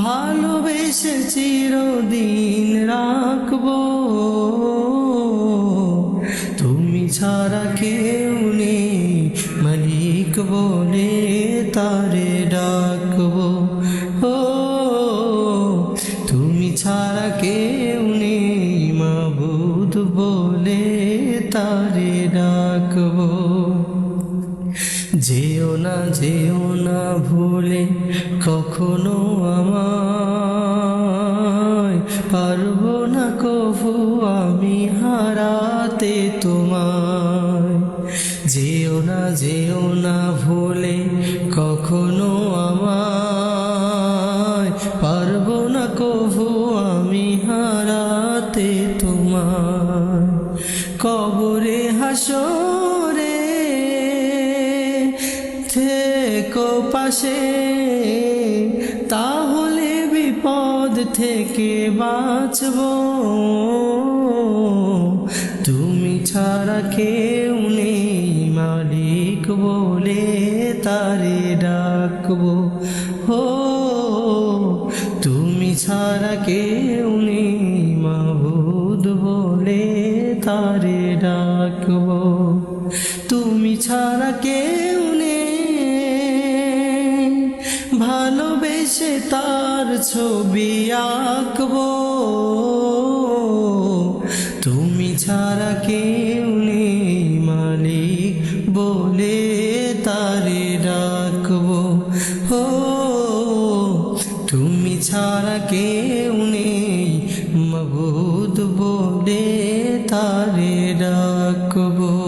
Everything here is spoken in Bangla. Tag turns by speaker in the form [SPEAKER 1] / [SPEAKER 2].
[SPEAKER 1] ভালোবেসে চিরদিন রাখব। তুমি ছাড়া কেউ নেই, মালিক বলে তারে ডাকবো। ও, তুমি ছাড়া কেউ নেই, মাবুদ বলে তারে ডাকবো। যেও না যেও না ভুলে কখনো আমায়। পারব না কভু আমি হারাতে তোমায়। যেও না যেও না ভুলে কখনো আমায়। পারব না কভু আমি হারাতে তোমায়। কবরে হাসরে থেকো পাশে, তাহলে বিপদ থেকে বাঁচব। তুমি ছাড়া কেউ নেই, মালিক বলে তারে ডাকবো। হো, তুমি ছাড়া কেউ নেই, মাবুদ বলে তারে ডাকবো। তুমি ছাড়া কেউ তার ছবি আঁকবো। তুমি ছাড়া কেউ নেই মালিক বলে তারে ডাকবো। ও, তুমি ছাড়া কেউ নেই মবুদ বলে তারে ডাকবো।